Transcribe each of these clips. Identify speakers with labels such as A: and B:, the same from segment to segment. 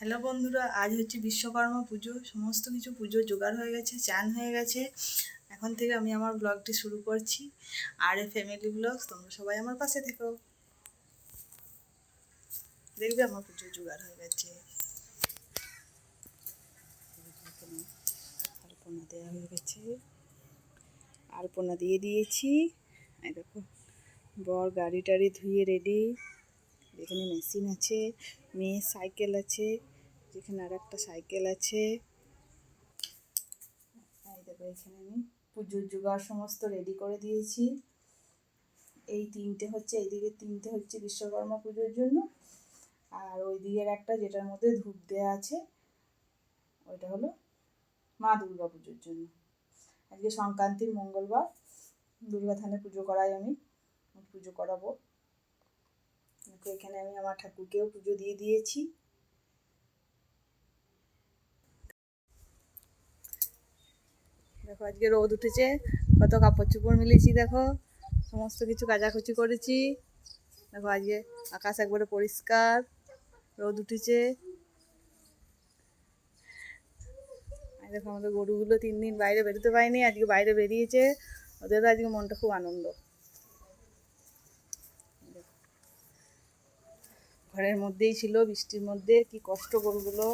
A: Hello বন্ধুরা, আজ হচ্ছে বিশ্বকর্মা পুজো। সমস্ত কিছু পুজো জোগাড় হয়ে গেছে, চান হয়ে গেছে। এখন থেকে আমি আমার ব্লগটি শুরু করছি। আর এ ফ্যামিলি ব্লগ তোমরা সবাই আমার পাশে থেকো। দেখবে আমার পুজো জোগাড় হয়ে গেছে। আলপনা দেওয়া হয়ে গেছে। আলপনা দিয়ে দিয়েছি। দেখো, বর গাড়ি টাড়ি ধুয়ে রেডি এখানে মেশিন আছে মেয়ের সাইকেল আছে, যেখানে আর একটা সাইকেল আছে। এখানে আমি পুজোর জোগাড় সমস্ত রেডি করে দিয়েছি। এই তিনটে হচ্ছে এইদিকে তিনটে হচ্ছে বিশ্বকর্মা পুজোর জন্য। আর ওই দিকের একটা যেটার মধ্যে ধূপ দেওয়া আছে, ওইটা হলো মা দুর্গা পুজোর জন্য। আজকে সংক্রান্তির মঙ্গলবার, দুর্গা থানে পুজো করাই আমি, পুজো করাবো। এখানে আমি আমার ঠাকুরকেও পুজো দিয়ে দিয়েছি। দেখো, আজকে রোদ উঠেছে, কত কাপড় চোপড় মিলেছি দেখো, সমস্ত কিছু কাচাকুচি করেছি। দেখো, আজকে আকাশ একবারে পরিষ্কার, রোদ উঠেছে। দেখো, আমাদের গরুগুলো তিন দিন বাইরে বেরোতে পারেনি, আজকে বাইরে বেরিয়েছে ওদেরও আজকে মনটা খুব আনন্দ। ঘরের মধ্যেই ছিল, বৃষ্টির মধ্যে, কি কষ্ট গরুগুলো।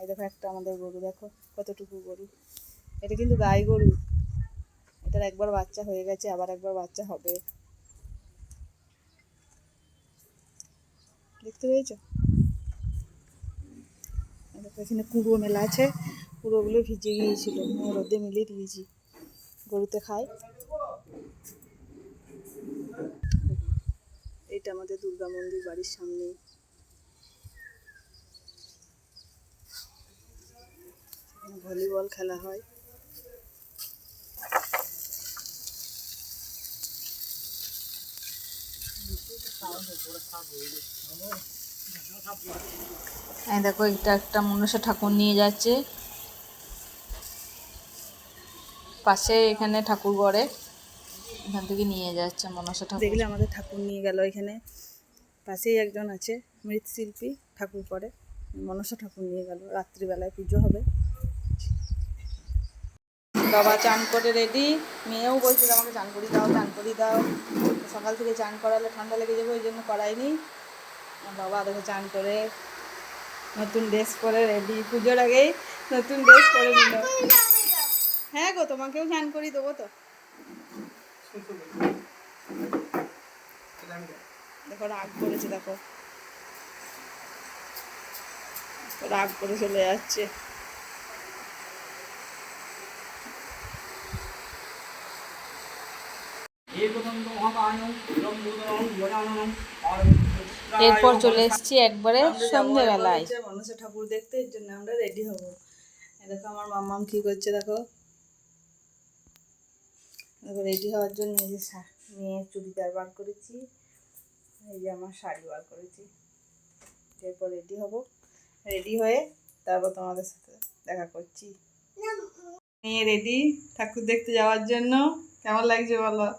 A: এই দেখো একটা আমাদের গরু, দেখো কতটুকু গরু। এটা কিন্তু গাই গরু। এটার একবার বাচ্চা হয়ে গেছে, আবার একবার বাচ্চা হবে। দেখতে পেয়েছ? এখানে কুড়ো মেলা আছে। কুড়োগুলো ভিজে গিয়েছিল রোদে মিলিয়ে দিয়েছি। গরুতে খায়। এটা আমাদের দুর্গা মন্দির বাড়ির সামনে। ভলিবল খেলা হয়। দেখো, এটা একটা মনসা ঠাকুর নিয়ে যাচ্ছে। পাশে এখানে ঠাকুর গড়ে এখান থেকে নিয়ে যাচ্ছে মনসা ঠাকুর। দেখলে আমাদের ঠাকুর নিয়ে গেল এখানে। পাশেই একজন আছে, মৃৎশিল্পী, ঠাকুর পরে। মনসা ঠাকুর নিয়ে গেল, রাত্রিবেলায় পুজো হবে। বাবা, চান করে রেডি। মেয়েও বলছিল আমাকে, চান করি দাও, চান করি দাও। সকাল থেকে চান করালে ঠান্ডা লেগে যাবে, ওই জন্য করাইনি। বাবা, দেখো, চান করে নতুন ড্রেস পরে রেডি। পুজোর আগেই নতুন ড্রেস পরে নিল। হ্যাঁ গো, তোমাকেও চান করি দেবো তো। দেখো রাগ করেছে দেখো। রাগ করে চলে যাচ্ছে। এরপর চলে এসেছি একবারে সন্ধ্যেবেলায়। মনসা ঠাকুর দেখতে এর জন্য আমরা রেডি হব। দেখো আমার মাম্মাম কি করছে দেখো। রেডি হওয়ার জন্য এই যে শা- চুড়িদার বার করেছি। এই যে আমার শাড়ি বার করেছি। এরপর রেডি হব। রেডি হয়ে তারপর তোমাদের সাথে দেখা করছি। মেয়ে রেডি ঠাকুর দেখতে যাওয়ার জন্য কেমন লাগছে বলো?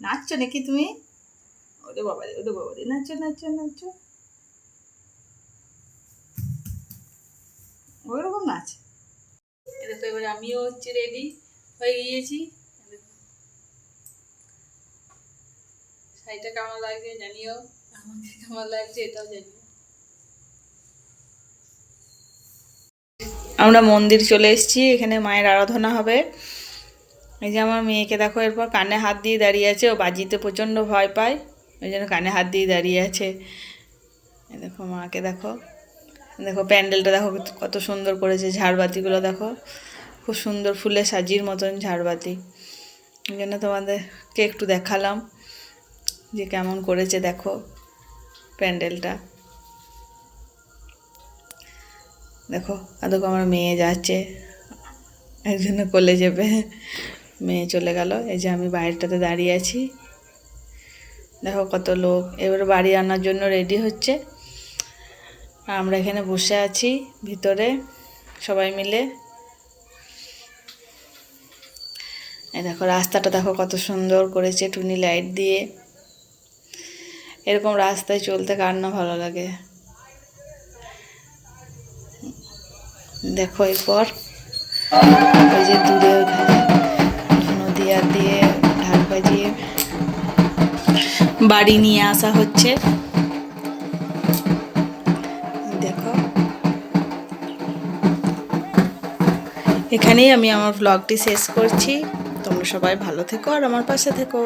A: নাচছো নাকি তুমি? ওরে বাবা রে ওরে বাবা রে নাচো নাচো নাচো। ওইরকম নাচ এ দেখো এবারে আমিও হচ্ছে রেডি হয়ে গিয়েছি। শাড়িটা কেমন লাগছে জানিও? আমাকে কেমন লাগছে এটাও জানিও। আমরা মন্দির চলে এসেছি এখানে মায়ের আরাধনা হবে। এই যে আমার মেয়েকে দেখো এরপর কানে হাত দিয়ে দাঁড়িয়ে আছে ও বাজিতে প্রচণ্ড ভয় পায়। ওই জন্য কানে হাত দিয়ে দাঁড়িয়ে আছে। দেখো মাকে দেখো। দেখো প্যান্ডেলটা দেখো কত সুন্দর করেছে, ঝাড়বাতিগুলো দেখো। খুব সুন্দর ফুলে সাজির মতন ঝাড়বাতি। এই জন্য তোমাদেরকে একটু দেখালাম যে কেমন করেছে দেখো প্যান্ডেলটা। দেখো দেখো আমার মেয়ে যাচ্ছে। একজন্য কোলে যাবে মেয়ে চলে গেল। এই যে আমি বাইরেটাতে দাঁড়িয়ে আছি। দেখো কত লোক। এবার বাড়ি আনার জন্য রেডি হচ্ছে। আমরা এখানে বসে আছি, ভিতরে সবাই মিলে। দেখো, রাস্তাটা দেখো কত সুন্দর করেছে, টুনি লাইট দিয়ে। এরকম রাস্তায় চলতে কার না ভালো লাগে। দেখো এরপর ওই যে দূরে নদিয়া দিয়ে ঢাক বাজিয়ে বাড়ি নিয়ে আসা হচ্ছে। এখানেই আমি আমার ব্লগটি শেষ করছি। তোমরা সবাই ভালো থেকো আর আমার পাশে থেকো।